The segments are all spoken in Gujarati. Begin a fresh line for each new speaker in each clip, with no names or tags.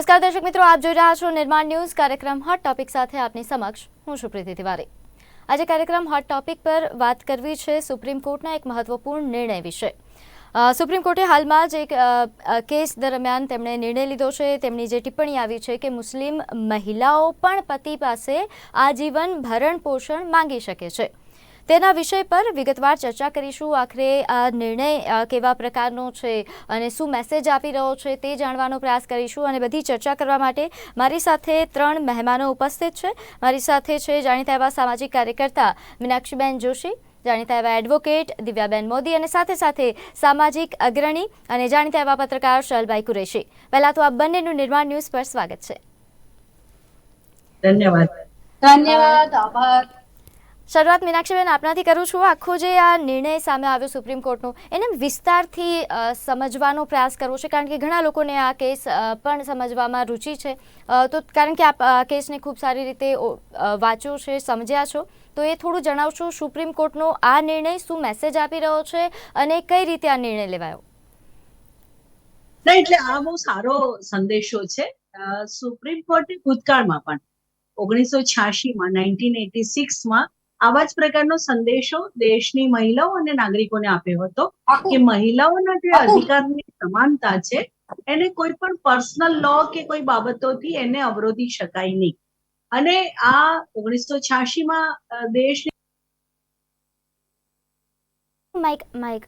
નમસ્કાર દર્શક મિત્રો, આપ જોઈ રહ્યા છો નિર્માણ ન્યૂઝ. કાર્યક્રમ હોટ ટોપિક સાથે આપની સમક્ષ હું છું તિવારી. આજે કાર્યક્રમ હોટ ટોપિક પર વાત કરવી છે સુપ્રીમ કોર્ટના એક મહત્વપૂર્ણ નિર્ણય વિશે. સુપ્રીમ કોર્ટે હાલમાં જ એક કેસ દરમિયાન તેમણે નિર્ણય લીધો છે. તેમની જે ટિપ્પણી આવી છે કે મુસ્લિમ મહિલાઓ પણ પતિ પાસે આજીવન ભરણ પોષણ માંગી શકે છે. તેના વિષય પર વિગતવાર ચર્ચા કરીશું. આખરે આ નિર્ણય કેવા પ્રકારનો છે અને શું મેસેજ આપી રહ્યો છે તે જાણવાનો પ્રયાસ કરીશું અને બધી ચર્ચા કરવા માટે મારી સાથે ત્રણ મહેમાનો ઉપસ્થિત છે. મારી સાથે છે જાણીતા એવા સામાજિક કાર્યકર્તા મીનાક્ષીબેન જોશી જાણીતા એવા એડવોકેટ દિવ્યાબેન મોદી અને સાથે સાથે સામાજિક અગ્રણી અને જાણીતા એવા પત્રકાર શૈલભાઈ કુરેશી. પહેલા તો આ બંનેનું નિર્માણ ન્યૂઝ પર સ્વાગત છે.
ધન્યવાદ.
ધન્યવાદ આભાર.
શરૂઆત મીનાક્ષીબેન આપનાથી કરું છું. આખો જે આ નિર્ણય સામે આવ્યો સુપ્રીમ કોર્ટનો એને વિસ્તારથી સમજવાનો પ્રયાસ કરવો છે. કારણ કે ઘણા લોકોને આ કેસ પણ સમજવામાં રુચિ છે. તો કારણ કે આપ આ કેસને ખૂબ સારી રીતે ઓ, વાંચ્યો છે સમજ્યા છો. તો એ થોડું જણાવશો સુપ્રીમ કોર્ટનો આ નિર્ણય શું મેસેજ આપી રહ્યો છે અને કઈ રીતે આ નિર્ણય લેવાયો?
ના એટલે આ બહુ સારો સંદેશો છે. સુપ્રીમ કોર્ટે ભૂતકાળમાં પણ ઓગણીસો છ્યાસીમાં નાઇન્ટીન એટી સિક્સમાં આવા જ પ્રકારનો સંદેશો દેશની મહિલાઓ અને નાગરિકોને આપ્યો હતો કે મહિલાઓના જે અધિકારની સમાનતા છે એને કોઈ પણ પર્સનલ લો કે કોઈ બાબતોથી એને અવરોધી શકાય નહીં. અને આ ઓગણીસો છ્યાસીમાં દેશની
માઇક માઇક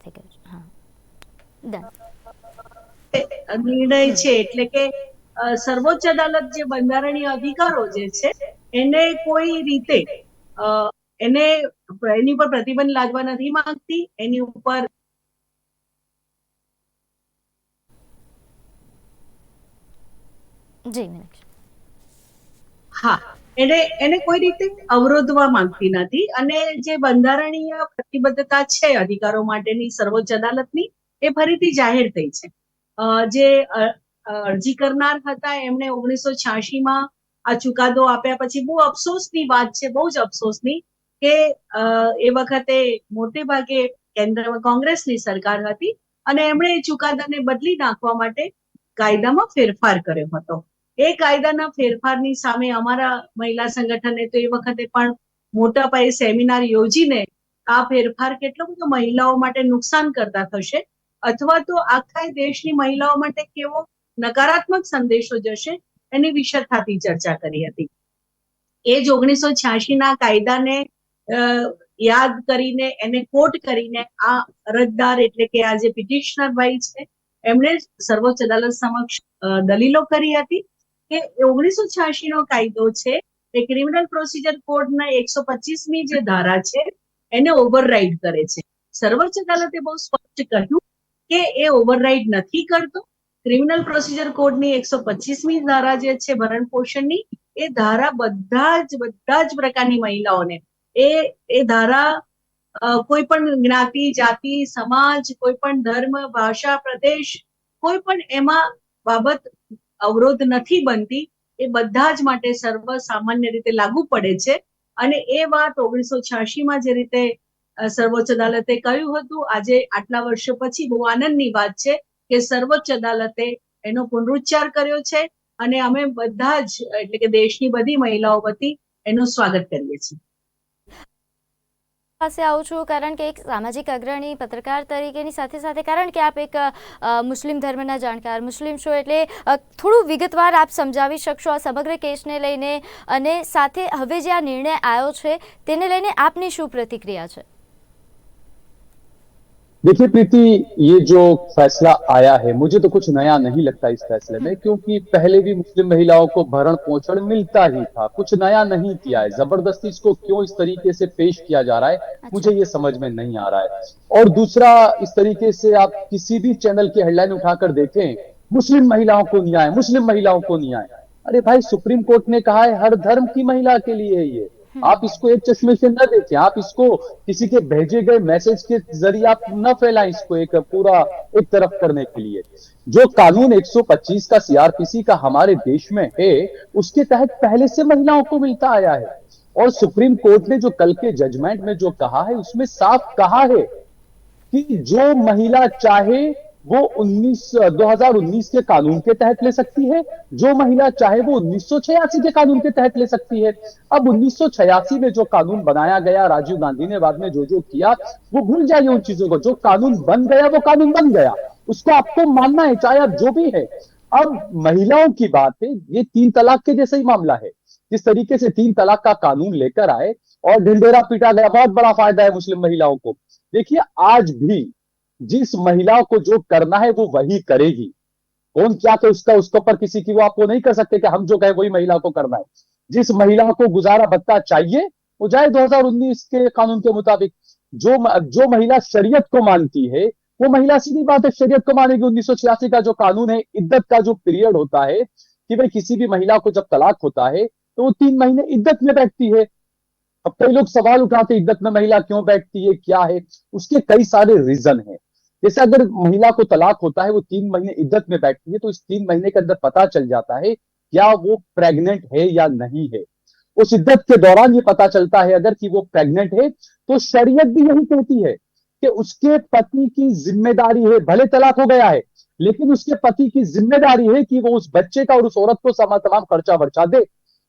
થઈ ગયું હા.
નિર્ણય છે એટલે કે સર્વોચ્ચ અદાલત જે બંધારણીય અધિકારો જે છે એને કોઈ રીતે એને એની ઉપર પ્રતિબંધ લાદવા નથી માંગતી એની ઉપર
જી
હા એને એને કોઈ રીતે અવરોધવા માંગતી નથી અને જે બંધારણીય પ્રતિબદ્ધતા છે અધિકારો માટેની સર્વોચ્ચ અદાલતની એ ફરીથી જાહેર થઈ છે. અ, જે અરજી કરનાર હતા એમણે ઓગણીસો છ્યાસીમાં આ ચુકાદો આપ્યા પછી બહુ અફસોસની વાત છે, બહુ જ અફસોસની કે એ વખતે મોટે ભાગે કેન્દ્રમાં કોંગ્રેસની સરકાર હતી અને એમણે એ ચુકાદાને બદલી નાખવા માટે કાયદામાં ફેરફાર કર્યો હતો. એ કાયદાના ફેરફારની સામે અમારા મહિલા સંગઠને તો એ વખતે પણ મોટા પાયે સેમિનાર યોજીને આ ફેરફાર કેટલો બધો મહિલાઓ માટે નુકસાન કરતા થશે અથવા તો આખા દેશની મહિલાઓ માટે કેવો નકારાત્મક સંદેશો જશે એની વિશદતાથી ચર્ચા કરી હતી. એ જ ઓગણીસો છ્યાસીના કાયદાને યાદ કરીને, એને કોટ કરીને આ અરજદાર એટલે કે આ જે પિટિશનર ભાઈ છે, એમણે સર્વોચ્ચ અદાલત સમક્ષ દલીલો કરી હતી કે ઓગણીસો છ્યાસી નો કાયદો છે એ ક્રિમિનલ પ્રોસિજર કોડના એકસો પચીસમી જે ધારા છે, એને ઓવરરાઈડ કરે છે. સર્વોચ્ચ અદાલતે બહુ સ્પષ્ટ કહ્યું કે એ ઓવરરાઈડ નથી કરતો ક્રિમિનલ પ્રોસિજર કોડની એકસો પચીસમી ધારા જે છે ભરણ પોષણની, એ ધારા બધા જ બધા જ પ્રકારની મહિલાઓને, એ એ ધારા કોઈ પણ જ્ઞાતિ, જાતિ, સમાજ કોઈ પણ ધર્મ, ભાષા, પ્રદેશ કોઈ પણ એમાં બાબત અવરોધ નથી બનતી, એ બધા જ માટે સર્વ સામાન્ય રીતે લાગુ પડે છે. અને એ વાત ઓગણીસો છ્યાસીમાં જે રીતે સર્વોચ્ચ અદાલતે કહ્યું હતું, આજે આટલા વર્ષો પછી બહુ આનંદની વાત છે. કે સર્વોચ્ચ અદાલતે એનો પુનરુચ્ચાર કર્યો છે અને અમે બધા જ, એટલે કે દેશની બધી મહિલાઓ વતી એનું સ્વાગત કરીએ છીએ.
પાસે આવું છું કારણ કે એક સામાજિક અગ્રણી પત્રકાર તરીકેની સાથે સાથે, કારણ કે આપ એક મુસ્લિમ ધર્મના જાણકાર, મુસ્લિમ છો એટલે થોડું વિગતવાર આપ સમજાવી શકશો આ સમગ્ર કેસને લઈને અને સાથે હવે જે આ નિર્ણય આવ્યો છે તેને લઈને આપની શું પ્રતિક્રિયા છે?
देखिए प्रीति ये जो फैसला आया है मुझे तो कुछ नया नहीं लगता इस फैसले में क्योंकि पहले भी मुस्लिम महिलाओं को भरण पोषण मिलता ही था। कुछ नया नहीं किया है। ज़बरदस्ती इसको क्यों इस तरीके से पेश किया जा रहा है मुझे ये समझ में नहीं आ रहा है। और दूसरा इस तरीके से आप किसी भी चैनल की हेडलाइन उठाकर देखें मुस्लिम महिलाओं को न्याय मुस्लिम महिलाओं को न्याय। अरे भाई सुप्रीम कोर्ट ने कहा है हर धर्म की महिला के लिए ये। आप इसको एक चश्मे से न देखें, आप इसको किसी के भेजे गए मैसेज के ज़रिए आप न फैलाएँ इसको एक पूरा, एक तरफ़ करने के लिए। जो कानून 125 का सीआरपीसी का हमारे देश में है, उसके तहत पहले से महिलाओं को मिलता आया है। और सुप्रीम कोर्ट ने जो कल के जजमेंट में जो कहा है, उसमें साफ़ कहा है कि जो महिला चाहे वो 19 2019 के कानून के तहत ले सकती है। जो महिला चाहे वो 1986 के कानून के तहत ले सकती है। अब 1986 में जो कानून बनाया गया, राजीव गांधी ने बाद में जो जो किया, वो भूल जाइए उन चीज़ों को। जो कानून बन गया, वो कानून बन गया। उसको आपको मानना है, चाहे आप जो भी है। अब महिलाओं की बात है, ये तीन तलाक के जैसा ही मामला है। जिस तरीके से तीन तलाक का कानून लेकर आए, और ढिंडेरा पीटा गया, बहुत बड़ा फ़ायदा है मुस्लिम महिलाओं को। देखिए, आज भी जिस महिला को जो करना है वो वही करेगी। कौन क्या तो उसका, उसके ऊपर किसी की वो आप वो नहीं कर सकते कि हम जो कहे वही महिला को करना है। जिस महिला को गुजारा भत्ता चाहिए, वो जाए 2019 के कानून के मुताबिक। जो जो महिला शरीयत को मानती है, वो महिला सीधी बात है, शरीयत को मानेगी। उन्नीस सौ छियासी का जो कानून है, इद्दत का जो पीरियड होता है, कि भाई किसी भी महिला को जब तलाक होता है तो वो तीन महीने इद्दत में बैठती है। अब कई लोग सवाल उठाते इद्दत में महिला क्यों बैठती है, क्या है? उसके कई सारे रीजन है। जैसे अगर महिला को तलाक होता है, वो तीन महीने इद्दत में बैठती है तो इस तीन महीने के अंदर पता चल जाता है क्या वो प्रेग्नेंट है या नहीं है। उस इद्दत के दौरान ये पता चलता है अगर कि वो प्रेग्नेंट है तो शरीयत भी यही कहती है कि उसके पति की ज़िम्मेदारी है, भले तलाक हो गया है, लेकिन उसके पति की ज़िम्मेदारी है कि वो उस बच्चे का और उस औरत को समा तमाम खर्चा वर्चा दे।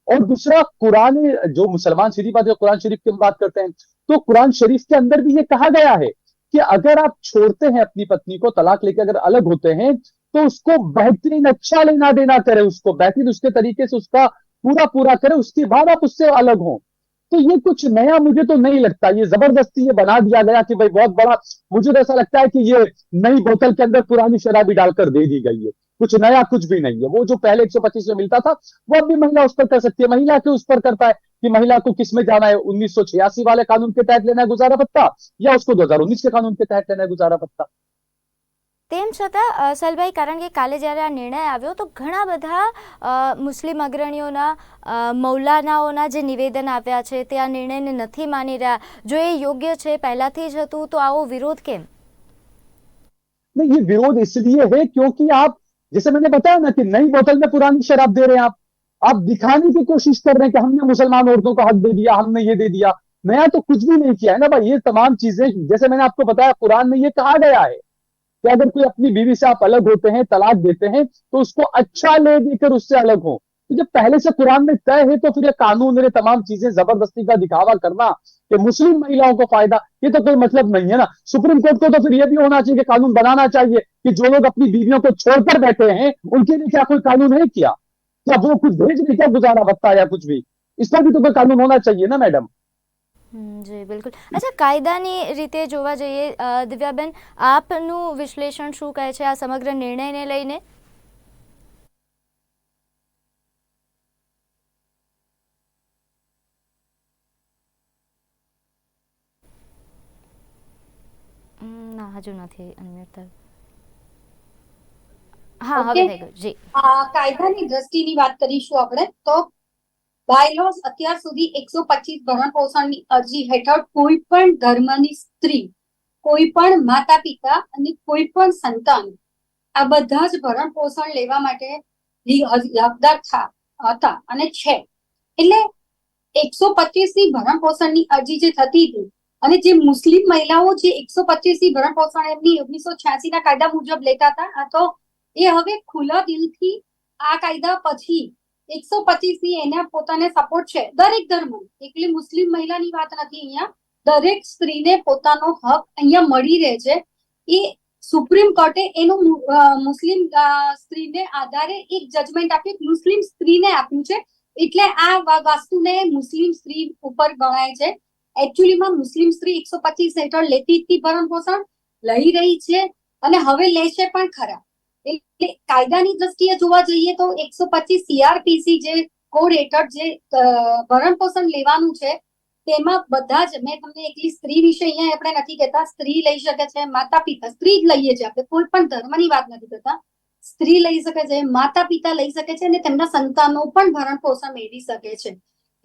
और दूसरा, कुरान जो मुसलमान शरीफ आते कुरान शरीफ की हम बात करते हैं तो कुरान शरीफ के अंदर भी ये कहा गया है कि अगर आप छोड़ते हैं अपनी पत्नी को तलाक लेके, अगर अलग होते हैं तो उसको बेहतरीन अच्छा लेना देना करे उसको, बेहतरीन उसके तरीके से उसका पूरा पूरा करे, उसके बाद आप उससे अलग हो। तो ये कुछ नया मुझे तो नहीं लगता। ये ज़बरदस्ती ये बना दिया गया कि भाई बहुत बड़ा, मुझे तो ऐसा लगता है कि ये नई बोतल के अंदर पुरानी शराबी डालकर दे दी गई है। कुछ नया कुछ भी नहीं है वो जो पहले 125 में मिलता था वो अब भी महिला उस पर कर सकती है महिला क्यों उस पर करता है कि महिला को किस में जाना है उन्नीस वाले कानून के तहत लेना है गुजारा भत्ता या उसको 2019 के कानून के तहत लेना है गुजारा भत्ता
તેમ છતાં અ, સલભાઈ કારણ કે કાલે જ્યારે આ નિર્ણય આવ્યો તો ઘણા બધા અ, મુસ્લિમ અગ્રણીઓના અ, મૌલાનાઓના જે નિવેદન આવ્યા છે તે આ નિર્ણયને નથી માની રહ્યા જો એ યોગ્ય છે પહેલાથી જ હતું તો આવો વિરોધ કેમ
नहीं ये विरोध इसलिए है क्योंकि आप जैसे मैंने बताया ना कि नई बोतल में पुरानी शराब दे रहे हैं आप। आप दिखाने की कोशिश कर रहे हैं कि हमने मुसलमान औरतों को हक दे दिया, हमने ये दे दिया। नया तो कुछ भी नहीं किया है ना भाई, ये तमाम चीज़ें, जैसे मैंने आपको बताया, कुरान में ये कहा गया है कि अगर कोई अपनी बीवी से आप अलग होते हैं, तलाक देते हैं तो उसको अच्छा ले देकर उससे अलग हो। तो जब पहले से कुरान में तय है तो फिर ये कानून और ये तमाम चीजें जबरदस्ती का दिखावा करना कि मुस्लिम महिलाओं को फायदा ये तो कोई मतलब नहीं है ना सुप्रीम कोर्ट को तो फिर ये भी होना चाहिए कि कानून बनाना चाहिए कि जो लोग अपनी बीवियों को छोड़कर बैठे हैं उनके लिए क्या कोई कानून है क्या क्या वो कुछ भेज रही क्या गुजारा भत्ता या कुछ भी इस पर भी तो कोई कानून होना चाहिए ना मैडम
હમ, જી બિલકુલ અચ્છા કાયદાની રીતે જોવા જઈએ અ, દિવ્યાબેન આપનું વિશ્લેષણ શું કહે છે આ સમગ્ર નિર્ણયને લઈને ના હજુ નથી અનમ્યુટ થયું હા હવે થઈ ગયું. જી.
કાયદાની દ્રષ્ટિની વાત કરીશું આપણે તો બાયલોસ અત્યાર સુધી એકસો પચીસ ભરણ પોષણની અરજી હેઠળ કોઈ પણ ધર્મની સ્ત્રી કોઈ પણ માતા પિતા અને કોઈ પણ સંતાન આ બધા જ ભરણ પોષણ લેવા માટે હકદાર થા- હતા અને છે. એટલે એકસો પચીસની ભરણ પોષણની અરજી જે થતી હતી અને જે મુસ્લિમ મહિલાઓ જે એકસો પચીસ ભરણ પોષણ એમની ઓગણીસો છ્યાસી ના કાયદા મુજબ લેતા હતા તો એ હવે ખુલ્લા દિલથી આ કાયદા પછી એકસો પચીસની એના પોતાને સપોર્ટ છે, દરેક ધર્મ એકલી મુસ્લિમ મહિલાની વાત નથી અહીંયા. દરેક સ્ત્રીને પોતાનો હક અહીંયા મળી રહે છે. એ સુપ્રીમ કોર્ટે એનું મુસ્લિમ સ્ત્રીને આધારે એક જજમેન્ટ આપ્યું મુસ્લિમ સ્ત્રીને આપ્યું છે. એટલે આ વાસ્તુને મુસ્લિમ સ્ત્રી ઉપર ગણાય છે. એકચ્યુઅલીમાં મુસ્લિમ સ્ત્રી એકસો પચીસ હેઠળ લેતી હતી ભરણ પોષણ, લઈ રહી છે અને હવે લેશે પણ ખરા. એટલે કાયદાની દ્રષ્ટિએ જોવા જઈએ તો એકસો પચીસ સીઆરપીસી જે કોડ હેઠળ જે ભરણ પોષણ લેવાનું છે, તેમાં બધા જ, મેં તમને એકલી સ્ત્રી વિશે અહીંયા આપણે નથી કહેતા, સ્ત્રી લઈ શકે છે માતા પિતા સ્ત્રી જ લઈએ છીએ આપણે, કોઈ પણ ધર્મની વાત નથી કરતા. સ્ત્રી લઈ શકે છે માતા પિતા લઈ શકે છે અને તેમના સંતાનો પણ ભરણ પોષણ મેળવી શકે છે.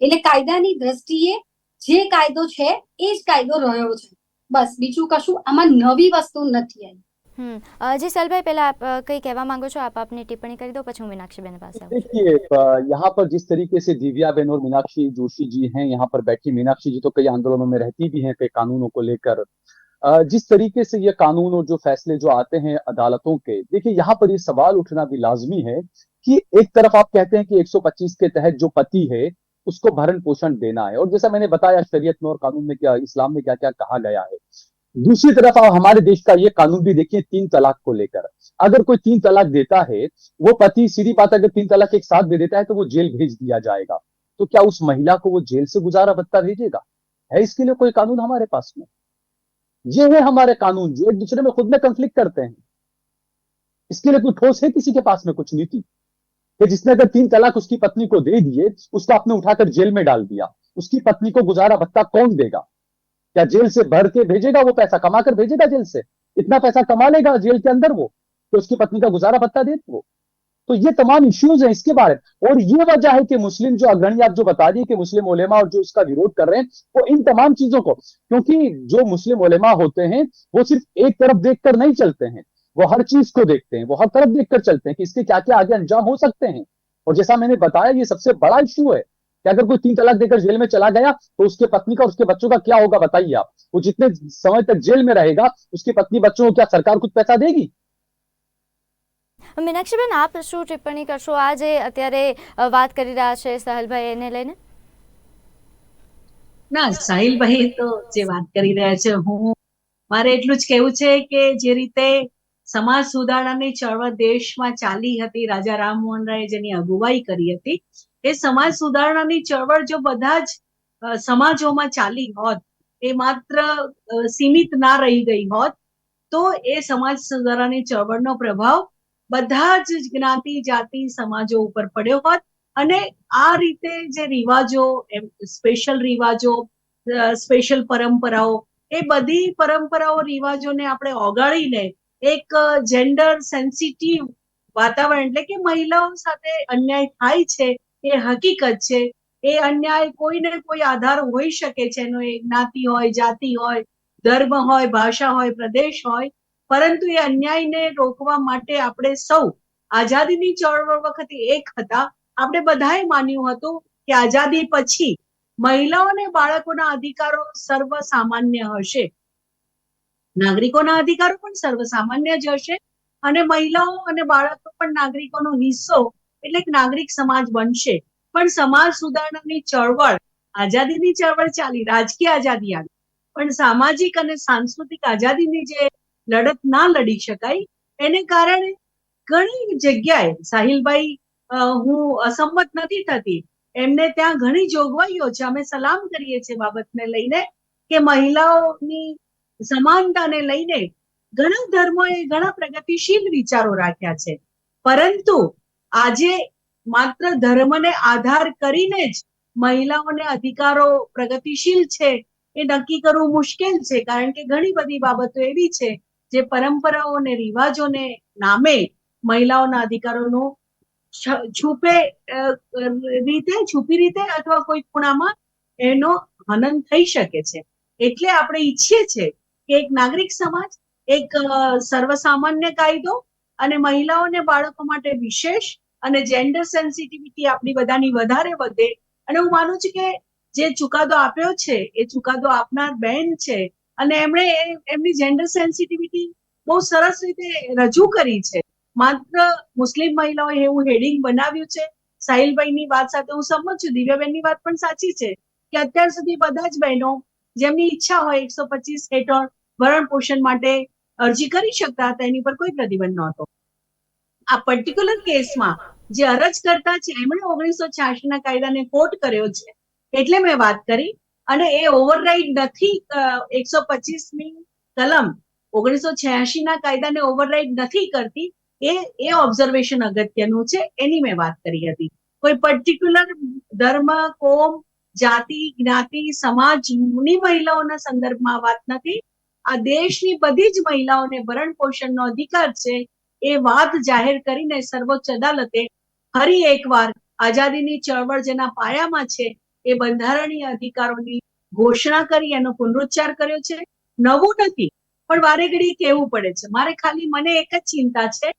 એટલે કાયદાની દ્રષ્ટિએ જે કાયદો છે એ જ કાયદો રહ્યો છે બસ બીજું કશું આમાં નવી વસ્તુ નથી આવી
હમ અ, જી સલભાઈ પહેલા આપ અ, કંઈ કહેવા માંગો છો આપ આપની ટિપ્પણી કરી દો પછી હું મીનાક્ષીબેન પાસે આવું છું.
देखिए अ, यहाँ पर जिस तरीके से दिव्या बेन और मीनाक्षी जोशी जी हैं यहाँ पर बैठी मीनाक्षी जी तो कई आंदोलनों में रहती भी हैं कई कानूनों को लेकर अ, जिस तरीके से ये कानून और जो फैसले जो आते हैं अदालतों के देखिए यहाँ पर ये सवाल उठना भी लाजमी है कि एक तरफ आप कहते हैं कि 125 के तहत जो पति है उसको भरण पोषण देना है। और जैसा मैंने बताया, शरीयत में और कानून में क्या, इस्लाम में क्या क्या कहा गया है। दूसरी तरफ़ आप हमारे देश का ये कानून भी देखिए, तीन तलाक को लेकर। अगर कोई तीन तलाक देता है, वो पति सीधी बात अगर तीन तलाक एक साथ दे देता है तो वो जेल भेज दिया जाएगा। तो क्या उस महिला को वो जेल से गुजारा भत्ता भेजेगा? है इसके लिए कोई कानून हमारे पास में? ये है हमारे कानून, जो एक दूसरे में खुद में कंफ्लिक्ट करते हैं। इसके लिए कोई ठोस है किसी के पास में कुछ नीति? कि जिसने अगर तीन तलाक उसकी पत्नी को दे दिए, उसको आपने उठाकर जेल में डाल दिया। उसकी पत्नी को गुजारा भत्ता कौन देगा? क्या जेल से भर के भेजेगा वो पैसा? कमा कर भेजेगा जेल से? इतना पैसा कमा लेगा जेल के अंदर वो तो उसकी पत्नी का गुजारा भत्ता दे वो? तो ये तमाम इश्यूज़ हैं इसके बारे में। और ये वजह है कि मुस्लिम जो अग्रणी आप जो बता दिए कि मुस्लिम ओलेमा और जो इसका विरोध कर रहे हैं, वो इन तमाम चीज़ों को, क्योंकि जो मुस्लिम ओलेमा होते हैं, वो सिर्फ़ एक तरफ़ देखकर नहीं चलते हैं। वो हर चीज को देखते हैं वो हर तरफ देखकर चलते हैं कि इसके क्या क्या आगे अंजाम हो सकते हैं और जैसा मैंने बताया ये सबसे बड़ा इश्यू है कि अगर कोई तीन तलाक देकर जेल में चला गया तो उसके पत्नी का उसके बच्चों का क्या होगा बताइए आप वो जितने समय तक जेल में रहेगा उसकी पत्नी बच्चों को क्या सरकार कुछ पैसा देगी
મીનાક્ષીબેન આપ શું ટિપ્પણી કરશો આ જે અત્યારે અ, વાત કરી રહ્યા છે સહલભાઈ એને લઈને
ના સાહિલભાઈ તો જે વાત કરી રહ્યા છે હું મારે એટલું જ કહેવું છે કે જે રીતે સમાજ સુધારણાની ચળવળ દેશમાં ચાલી હતી. રાજા રામમોહન રાય જેની અગુવાઈ કરી હતી. એ સમાજ સુધારણાની ચળવળ જો બધા જ સમાજોમાં ચાલી હોત, એ માત્ર સીમિત ના રહી ગઈ હોત, તો એ સમાજ સુધારાની ચળવળનો પ્રભાવ બધા જ જ્ઞાતિ, જાતિ, સમાજો ઉપર પડ્યો હોત. અને આ રીતે જે રિવાજો સ્પેશિયલ રિવાજો સ્પેશિયલ પરંપરાઓ, એ બધી પરંપરાઓ, રિવાજોને આપણે ઓગાળીને એક જેન્ડર સેન્સિટિવ વાતાવરણ એટલે કે મહિલાઓ સાથે અન્યાય થાય છે, એ હકીકત છે. એ અન્યાય કોઈને કોઈ આધાર હોઈ શકે છે, એનો એ જ્ઞાતિ હોય, જાતિ હોય, ધર્મ હોય, ભાષા હોય, પ્રદેશ હોય. પરંતુ એ અન્યાયને રોકવા માટે આપણે સૌ આઝાદીની ચળવળ વખતે એક હતા. આપણે બધાએ માન્યું હતું કે આઝાદી પછી મહિલાઓ અને બાળકોના અધિકારો સર્વ સામાન્ય હશે. નાગરિકોના અધિકારો પણ સર્વ સામાન્ય જ હશે. અને મહિલાઓ અને બાળકો પણ નાગરિકોનો હિસ્સો એટલે કે નાગરિક સમાજ બનશે. પણ સમાજ સુધારણાની ચળવળ, આઝાદીની ચળવળ ચાલી, રાજકીય આઝાદી આવી. પણ સામાજિક અને સાંસ્કૃતિક આઝાદીની જે લડત ના લડી શકાય, એને કારણે ઘણી જગ્યાએ સાહિલભાઈ હું અસંમત નથી થતી. એમને ત્યાં ઘણી જોગવાઈઓ છે. અમે સલામ કરીએ છીએ બાબતને લઈને કે મહિલાઓની સમાનતાને લઈને ઘણા ધર્મોએ ઘણા પ્રગતિશીલ વિચારો રાખ્યા છે. પરંતુ આજે માત્ર ધર્મને આધાર કરીને જ મહિલાઓને અધિકારો પ્રગતિશીલ છે એ નક્કી કરવું મુશ્કેલ છે. કારણ કે ઘણી બધી બાબતો એવી છે જે પરંપરાઓ અને રિવાજોને નામે મહિલાઓના અધિકારોનો છૂપે રીતે, છુપી રીતે અથવા કોઈ ખૂણામાં એનો હનન થઈ શકે છે. એટલે આપણે ઈચ્છીએ છીએ કે એક નાગરિક સમાજ, એક સર્વસામાન્ય કાયદો અને મહિલાઓ અને બાળકો માટે વિશેષ અને જેન્ડર સેન્સિટિવિટી આપણી બધાની વધારે વધે. અને હું માનું છું કે જે ચુકાદો આપ્યો છે, એ ચુકાદો આપનાર બેન છે અને એમણે એમની જેન્ડર સેન્સિટિવિટી બહુ સરસ રીતે રજૂ કરી છે. માત્ર મુસ્લિમ મહિલાઓએ એવું હેડિંગ બનાવ્યું છે. સાહિલભાઈની વાત સાથે હું સંમત છું. દિવ્યાબેનની વાત પણ સાચી છે કે અત્યાર સુધી બધા જ બહેનો, જેમની ઈચ્છા હોય એકસો પચીસ હેઠળ ભરણ પોષણ માટે અરજી કરી શકતા હતા, એની પર કોઈ પ્રતિબંધ નહોતો. આ પર્ટિક્યુલર કેસમાં જે અરજ કરતા છે, એમણે ઓગણીસો છ્યાસી ના કાયદાને કોટ કર્યો છે, એટલે મેં વાત કરી, અને એ ઓવરરાઈડ નથી એકસો પચીસની કલમ ઓગણીસો છ્યાસી ના કાયદાને ઓવરરાઈડ નથી કરતી, એ એ ઓબ્ઝર્વેશન અગત્યનું છે, એની મેં વાત કરી હતી. કોઈ પર્ટિક્યુલર ધર્મ, કોમ, જાતિ, જ્ઞાતિ સમાજની મહિલાઓના સંદર્ભમાં વાત નથી આ દેશની બધી જ મહિલાઓને ભરણ પોષણનો અધિકાર છે એ વાત જાહેર કરીને સર્વોચ્ચ અદાલતે ફરી એકવાર આઝાદીની ચળવળ જેના પાયામાં છે એ બંધારણીય અધિકારોની ઘોષણા કરી એનો પુનરુચ્ચાર કર્યો છે. નવું નથી, પણ વારે ઘડી કહેવું પડે છે. મારે ખાલી મને એક જ ચિંતા છે,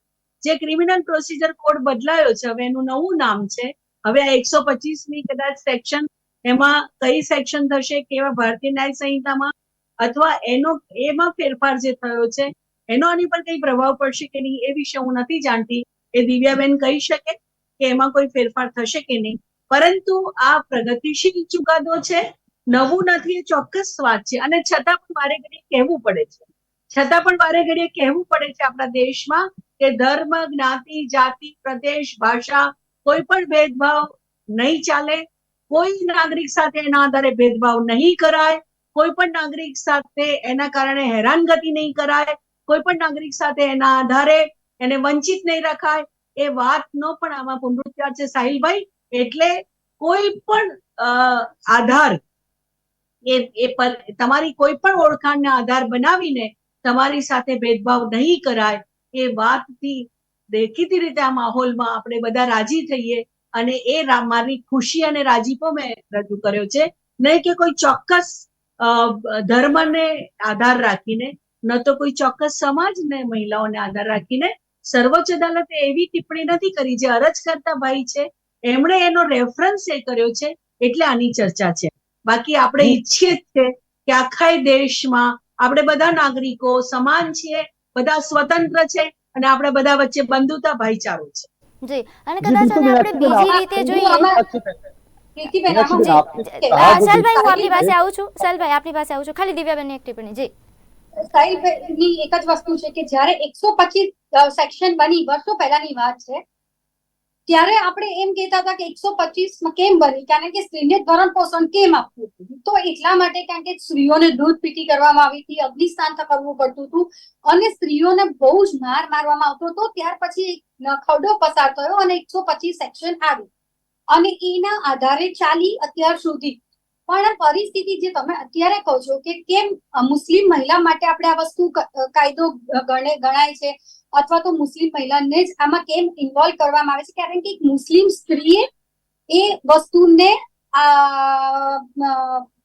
જે ક્રિમિનલ પ્રોસિજર કોડ બદલાયો છે. હવે એનું નવું નામ છે. હવે આ એકસો પચીસની કદાચ સેક્શન એમાં કઈ સેક્શન થશે કેવા ભારતીય ન્યાય સંહિતામાં અથવા એનો, એમાં ફેરફાર જે થયો છે, એનો આની પર કઈ પ્રભાવ પડશે કે નહીં એ વિશે હું નથી જાણતી. એ દિવ્યાબેન કહી શકે કે એમાં કોઈ ફેરફાર થશે કે નહીં. પરંતુ આ પ્રગતિશીલ ચુકાદો છે, નવું નથી, એ ચોક્કસ વાત છે. અને છતાં પણ વારે ઘડીએ કહેવું પડે છે. છતાં પણ વારે ઘડીએ કહેવું પડે છે આપણા દેશમાં કે ધર્મ, જ્ઞાતિ, જાતિ, પ્રદેશ, ભાષા કોઈ પણ ભેદભાવ નહીં ચાલે. કોઈ નાગરિક સાથે એના આધારે ભેદભાવ નહીં કરાય. કોઈ પણ નાગરિક સાથે એના કારણે હેરાનગતિ નહીં કરાય કોઈ પણ નાગરિક સાથે એના આધારે એને વંચિત નહીં રખાય, એ વાતનો પણ આમાં પુનરુચ્ચાર છે સાહિલભાઈ. એટલે કોઈ પણ આધાર એ એ પર- તમારી કોઈ પણ ઓળખાણને આધાર બનાવીને તમારી સાથે ભેદભાવ નહીં કરાય, એ વાતથી દેખીતી રીતે આ માહોલમાં આપણે બધા રાજી થઈએ અને એ મારી ખુશી અને રાજીપો મેં રજૂ કર્યો છે. નહીં કે કોઈ ચોક્કસ ધર્મને આધાર રાખીને ન તો કોઈ ચોક્કસ સમાજને મહિલાઓને આધાર રાખીને સર્વોચ્ચ અદાલતે એવી ટિપ્પણી નથી કરી જે અરજ કરતા ભાઈ છે. એમણે એનો રેફરન્સ એ કર્યો છે એટલે આની ચર્ચા છે. બાકી આપણે ઈચ્છીએ જ છે કે આખા દેશમાં આપણે બધા નાગરિકો સમાન છીએ બધા સ્વતંત્ર છે અને આપણે બધા વચ્ચે બંધુતા ભાઈચારો છે.
જી અને કદાચ આપણે બીજી રીતે જોઈએ
ત્યારે આપણે એમ કેતા હતા કે એકસો પચીસ કેમ બની? કારણ કે સ્ત્રીને ધોરણ પોષણ કેમ આપવું હતું? તો એટલા માટે કારણ કે સ્ત્રીઓને દૂધ પીટી કરવામાં આવી હતી અગ્નિશાંત કરવું પડતું હતું અને સ્ત્રીઓને બહુ જ માર મારવામાં આવતો હતો. ત્યાર પછી એક ખરડો પસાર થયો અને એકસો પચીસ સેક્શન આવ્યું. અને એના આધારે ચાલી અત્યાર સુધી. પણ પરિસ્થિતિ જે તમે અત્યારે કહો છો કે કેમ મુસ્લિમ મહિલા માટે આપણે આ વસ્તુ કાયદો ગણે, ગણાય છે, અથવા તો મુસ્લિમ મહિલાને જ આમાં કેમ ઇન્વોલ્વ કરવામાં આવે છે? કારણ કે એક મુસ્લિમ સ્ત્રીએ એ વસ્તુને, આ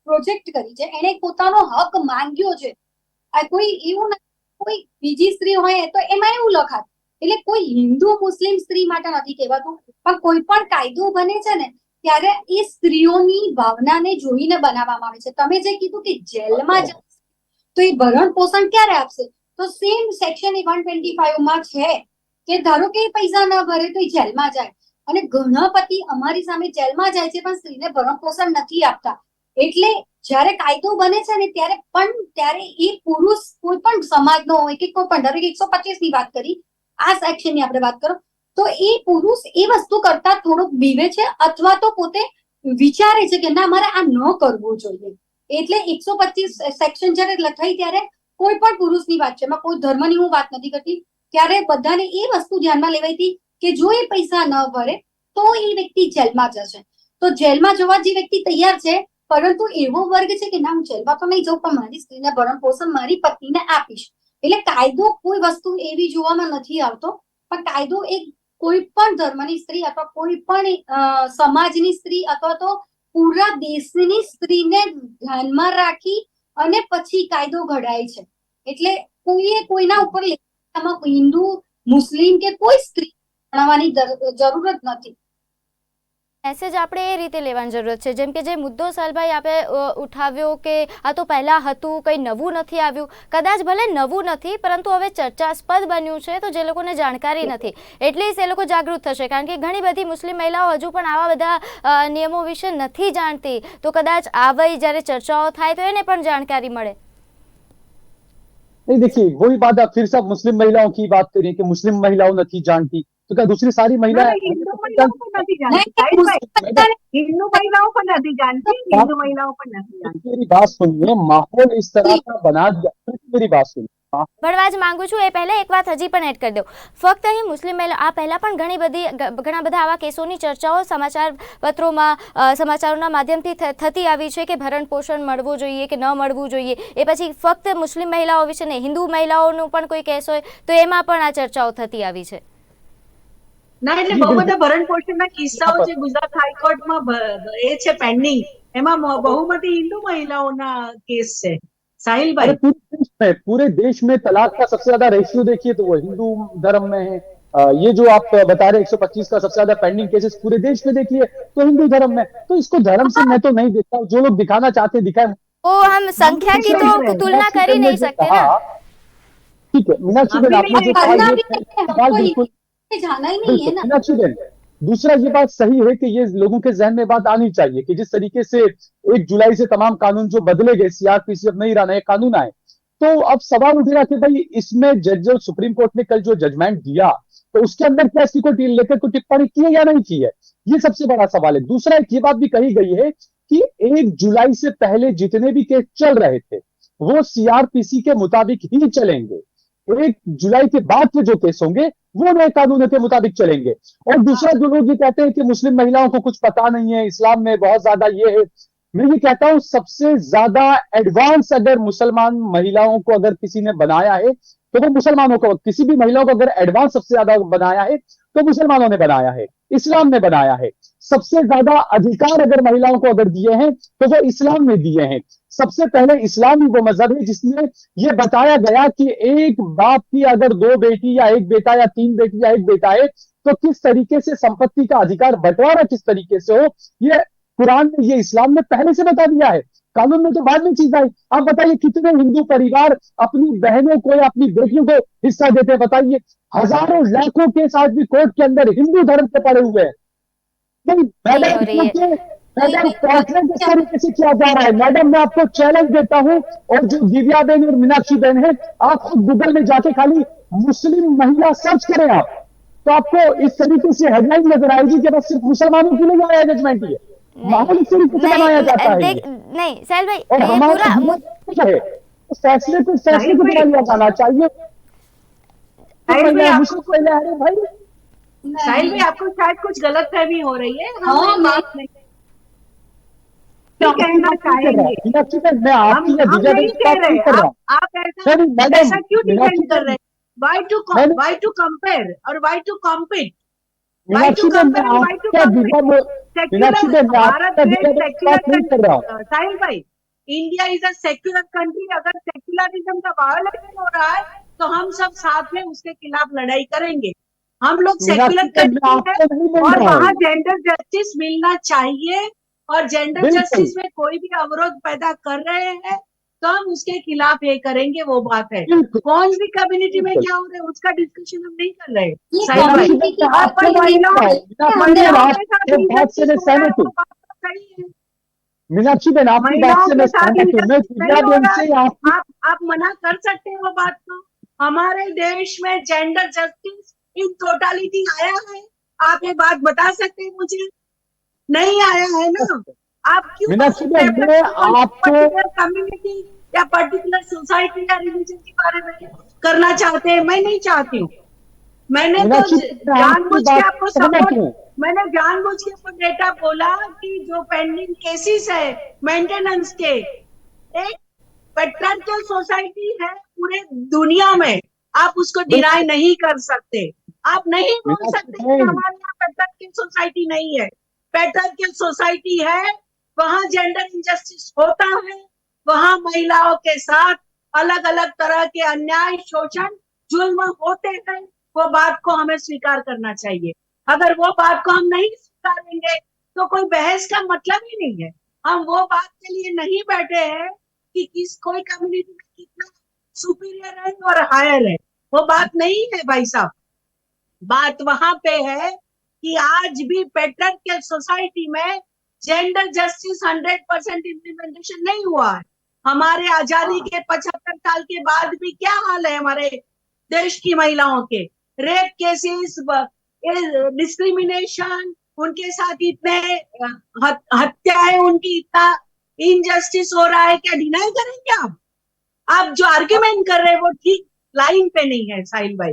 પ્રોજેક્ટ કરી છે. એણે પોતાનો હક માંગ્યો છે. કોઈ એવું કોઈ બીજી સ્ત્રી હોય તો એમાં એવું લખાત એટલે કોઈ હિન્દુ મુસ્લિમ સ્ત્રી માટે નથી કહેવાતું પણ કોઈ પણ કાયદો બને છે ને ત્યારે એ સ્ત્રીઓની ભાવનાને જોઈને બનાવવામાં આવે છે. તમે જે કીધું કે જેલમાં તો એ ભરણ પોષણ ક્યારે આપશે? તો સેમ સેક્શન વન ટ્વેન્ટી ફાઈવમાં છે કે ધારો કે પૈસા ના ભરે તો એ જેલમાં જાય. અને ઘણા પતિ અમારી સામે જેલમાં જાય છે પણ સ્ત્રીને ભરણ પોષણ નથી આપતા. એટલે જ્યારે કાયદો બને છે ને ત્યારે પણ ત્યારે એ પુરુષ કોઈ પણ સમાજનો હોય કે કોઈ પણ ધારો કે એકસો પચીસની વાત કરી આ સેક્શનની આપણે વાત કરો, તો એ પુરુષ એ વસ્તુ કરતા થોડુંક બીવે છે અથવા તો પોતે વિચારે છે કે ના, મારે આ ન કરવું જોઈએ. એટલે એકસો પચીસ સેક્શન જ્યારે લખાઈ ત્યારે કોઈ પણ પુરુષની વાત છે, એમાં કોઈ ધર્મની હું વાત નથી કરતી, ત્યારે બધાને એ વસ્તુ ધ્યાનમાં લેવાઈ હતી કે જો એ પૈસા ન ભરે, તો એ વ્યક્તિ જેલમાં જશે. તો જેલમાં જવા જે વ્યક્તિ તૈયાર છે, પરંતુ એવો વર્ગ છે કે ના, હું જેલમાં તો નહીં જઉં, પણ મારી સ્ત્રીને ભરણ પોષણ મારી પત્નીને આપીશ. એટલે કાયદો કોઈ વસ્તુ એવી જોવામાં નથી આવતો, પણ કાયદો એક કોઈ પણ ધર્મની સ્ત્રી અથવા કોઈ પણ સમાજની સ્ત્રી અથવા તો પૂરા દેશની સ્ત્રીને ધ્યાનમાં રાખી અને પછી કાયદો ઘડાય છે. એટલે કોઈએ કોઈના ઉપર હિન્દુ, મુસ્લિમ કે કોઈ સ્ત્રી ગણવાની જરૂરત નથી.
મેસેજ આપણે એ રીતે લેવાની જરૂરત છે જેમ કે જે મુદ્દો સહેલભાઈ આપે અ, ઉઠાવ્યો કે આ તો પહેલાં હતું કંઈ નવું નથી આવ્યું કદાચ ભલે નવું નથી પરંતુ હવે ચર્ચાસ્પદ બન્યું છે તો જે લોકોને જાણકારી નથી એટલીસ્ટ એ લોકો જાગૃત થશે કારણ કે ઘણી બધી મુસ્લિમ મહિલાઓ હજુ પણ આવા બધા અ, નિયમો વિશે નથી જાણતી તો કદાચ આ વય જ્યારે ચર્ચાઓ થાય તો એને પણ જાણકારી મળે
नहीं देखिए वही बात आप फिर से आप मुस्लिम महिलाओं की बात करिए कि मुस्लिम महिलाओं नहीं जानती तो क्या दूसरी सारी महिलाएं
હિન્દુ મહિલાઓ પણ નથી જાણતી
નહીં,
સાહિલભાઈ,
મુસ્લિમ
હિન્દુ મહિલાઓ પણ નથી જાણતી હિન્દુ મહિલાઓ પણ નથી જાણતી
मेरी बात सुनिए माहौल इस तरह का बना दिया फिर से मेरी बात सुनिए
ભણવા જ માંગુ છું એ પહેલાં એક વાત હજી પણ એડ કરી દઉં ફક્ત અહીં મુસ્લિમ મહિલા આ પહેલાં પણ ઘણી બધી ગ- ઘણા બધા આવા કેસોની ચર્ચાઓ સમાચાર પત્રોમાં અ, સમાચારોના માધ્યમથી થ- થતી આવી છે કે ભરણ પોષણ મળવું જોઈએ કે ન મળવું જોઈએ એ પછી ફક્ત મુસ્લિમ મહિલાઓ વિશે નહીં હિન્દુ મહિલાઓનું પણ કોઈ કેસ હોય તો એમાં પણ આ ચર્ચાઓ થતી આવી છે
ના એટલે
જી,
બહુ
બિલકુલ.
બધા ભરણ પોષણના કિસ્સાઓ જે ગુજરાત હાઈકોર્ટમાં ભ- એ છે પેન્ડિંગ એમાં મ- બહુમતી હિન્દુ મહિલાઓના કેસ છે
अरे
સાહિલભાઈ
पूरे देश में पूरे देश में तलाक का सबसे ज्यादा रेशियो देखिए तो वो हिंदू धर्म में है अ, ये जो आप बता रहे 125 का सबसे ज्यादा पेंडिंग केसेस पूरे देश में देखिए तो हिंदू धर्म में तो इसको धर्म से मैं तो नहीं देखता हूँ जो लोग दिखाना चाहते हैं दिखाए
वो हम संख्या की तो तुलना कर ही नहीं सकते ना
हाँ, ठीक है मीनाक्षी बहन
अभी
आपने जो
नहीं,
कहा
करना
ये
भी नहीं है,
सवाल
हमको
बिल्कुल
जाना ही नहीं है ना।
दूसरा ये बात सही है कि ये लोगों के जहन में बात आनी चाहिए कि जिस तरीके से एक जुलाई से तमाम कानून जो बदले गए सीआरपीसी अब नहीं रहा नए कानून आए तो अब सवाल उठेगा कि भाई इसमें जज जो सुप्रीम कोर्ट ने कल जो जजमेंट दिया तो उसके अंदर क्या इसकी कोई लेकर कोई टिप्पणी की है या नहीं की है? ये सबसे बड़ा सवाल है। दूसरा एक ये बात भी कही गई है कि एक जुलाई से पहले जितने भी केस चल रहे थे वो सीआरपीसी के मुताबिक ही चलेंगे। एक जुलाई के बाद के जो केस होंगे वो नए कानूनों के मुताबिक चलेंगे। और दूसरा जो लोग ये कहते हैं कि मुस्लिम महिलाओं को कुछ पता नहीं है, इस्लाम में बहुत ज़्यादा ये है। मैं ये कहता हूँ, सबसे ज़्यादा एडवांस अगर मुसलमान महिलाओं को अगर किसी ने बनाया है तो वो मुसलमानों को, किसी भी महिलाओं को अगर एडवांस सबसे ज़्यादा बनाया है तो मुसलमानों ने बनाया है, इस्लाम ने बनाया है। सबसे ज़्यादा अधिकार अगर महिलाओं को अगर दिए हैं तो वो इस्लाम ने दिए हैं। सबसे पहले इस्लाम ही वो मज़हब है जिसमें ये बताया गया कि एक बाप की अगर दो बेटी या एक बेटा या तीन बेटी या एक बेटा है तो किस तरीके से संपत्ति का अधिकार बंटवारा किस तरीके से हो ये कुरान में ये इस्लाम ने पहले से बता दिया है। कानून में तो बाद में चीज़ आई। आप बताइए कितने हिंदू परिवार अपनी बहनों को या अपनी बेटियों को हिस्सा देते हैं बताइए। हज़ारों लाखों केस आज भी कोर्ट के अंदर हिंदू धर्म से पड़े हुए हैं। मैडम। क्योंकि किस तरीके से किया जा रहा है। मैडम मैं आपको चैलेंज देता हूँ और जो दिव्या बहन और मीनाक्षी बहन है आप खुद गूगल में जाके खाली मुस्लिम महिला सर्च करें आप। तो आपको इस तरीके से हेडलाइन नज़र आएगी कि बस सिर्फ़ मुसलमानों के लिए आया जजमेंट ये। माहौल इस तरीके से बनाया जाता है।
नहीं साहिल भाई
और हमारा है। फैसले को फैसले को बना लिया जाना चाहिए। अरे भाई
साहिल भाई आपको शायद कुछ गलत फहमी हो रही है।
हाँ,
India is a secular country अगर सेक्युलरिज्म का वायोलेशन हो रहा है तो हम सब साथ में उसके खिलाफ लड़ाई करेंगे। हम लोग सेक्युलर कंट्री है और वहाँ जेंडर जस्टिस मिलना चाहिए। और जेंडर जस्टिस में कोई भी अवरोध पैदा कर रहे हैं तो हम उसके खिलाफ ये करेंगे वो बात है। कौन सी कम्युनिटी में क्या हो रहा है उसका डिस्कशन हम नहीं कर रहे। तो
मीनाक्षी बहन आपकी बात से मैं सहमत हूँ। मैं
पूजा
बहन से आप
आप मना कर सकते हैं वो बात को। हमारे देश में जेंडर जस्टिस इन टोटालिटी आया है। आप ये बात बता सकते हैं मुझे? नहीं आया है ना। आप क्यों
आपको-
कम्युनिटी या पर्टिकुलर सोसाइटी या रिलीजन के बारे में करना चाहते हैं? मैं नहीं चाहती हूँ। मैंने तो जानबूझ के आपको सपोर्ट। मैंने जानबूझ के आपको डेटा बोला कि जो पेंडिंग केसेस है मेंटेनेंस के एक पेट्रार्कल सोसाइटी है पूरे दुनिया में। आप उसको डिनाई नहीं कर सकते। आप नहीं बोल सकते कि हमारे यहाँ पेट्रार्कल सोसाइटी नहीं है। पेट्रार्कल सोसाइटी है? वहाँ जेंडर इंजस्टिस होता है। वहाँ महिलाओं के साथ अलग अलग तरह के अन्याय, शोषण, जुल्म होते हैं। वो बात को हमें स्वीकार करना चाहिए। अगर वो बात को हम नहीं स्वीकारेंगे तो कोई बहस का मतलब ही नहीं है। हम वो बात के लिए नहीं बैठे हैं कि किस कोई कम्युनिटी में कितना सुपीरियर है और हायर है। वो बात नहीं है भाई साहब। बात वहाँ पे है कि आज भी पेट्रियार्कल सोसाइटी में gender justice hundred percent implementation नहीं हुआ है। हमारे आज़ादी के पचहत्तर साल के बाद भी क्या हाल है हमारे देश की महिलाओं के? रेप केसेस डिस्क्रिमिनेशन उनके साथ इतने हत- हत्याएँ, उनकी इतना इनजस्टिस हो रहा है, क्या डिनाई करेंगे आप? आप जो आर्ग्यूमेंट कर रहे हैं वो ठीक लाइन पे नहीं है साहिल भाई।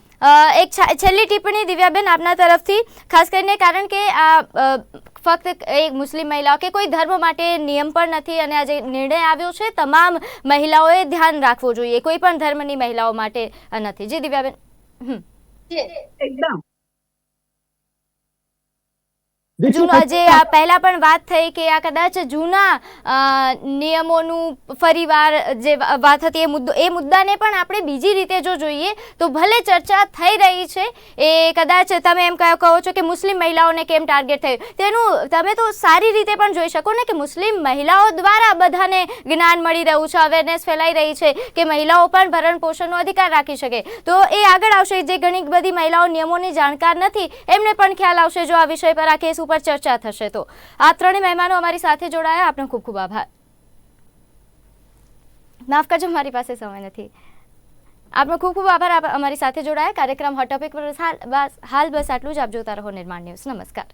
એક છેલ્લી ટિપ્પણી દિવ્યાબેન આપના તરફથી. ખાસ કરીને કારણ કે આ ફક્ત એક મુસ્લિમ મહિલાઓ કે કોઈ ધર્મ માટે નિયમ પણ નથી અને આ જે નિર્ણય આવ્યો છે, તમામ મહિલાઓએ ધ્યાન રાખવું જોઈએ. કોઈ પણ ધર્મની મહિલાઓ માટે નથી. જી દિવ્યાબેન. હમ.
છે.
જૂના જે આ પહેલા પણ વાત થઈ કે આ કદાચ જૂના નિયમોનું ફરીવાર જે વાત હતી એ મુદ્દો એ મુદ્દાને પણ આપણે બીજી રીતે જો જોઈએ તો ભલે ચર્ચા થઈ રહી છે એ કદાચ તમે એમ કહો છો કે મુસ્લિમ મહિલાઓને કેમ ટાર્ગેટ થયું? તેનું તમે તો સારી રીતે પણ જોઈ શકો ને કે મુસ્લિમ મહિલાઓ દ્વારા બધાને જ્ઞાન મળી રહ્યું છે અવેરનેસ ફેલાઈ રહી છે કે મહિલાઓ પણ ભરણ પોષણનો અધિકાર રાખી શકે. તો એ આગળ આવશે જે ઘણી બધી મહિલાઓ નિયમોની જાણકાર નથી એમને પણ ખ્યાલ આવશે જો આ વિષય પર આ કેસ ઉપર ચર્ચા થશે તો. આ ત્રણેય મહેમાનો અમારી સાથે જોડાયા. આપનો ખૂબ ખૂબ આભાર. માફ કરજો, મારી પાસે સમય નથી. આપનો ખૂબ ખૂબ આભાર. અમારી સાથે જોડાયા. કાર્યક્રમ હોટ ટોપિક પર હાલ બસ આટલું જ. આપ જોતા રહો નિર્માણ ન્યૂઝ. નમસ્કાર.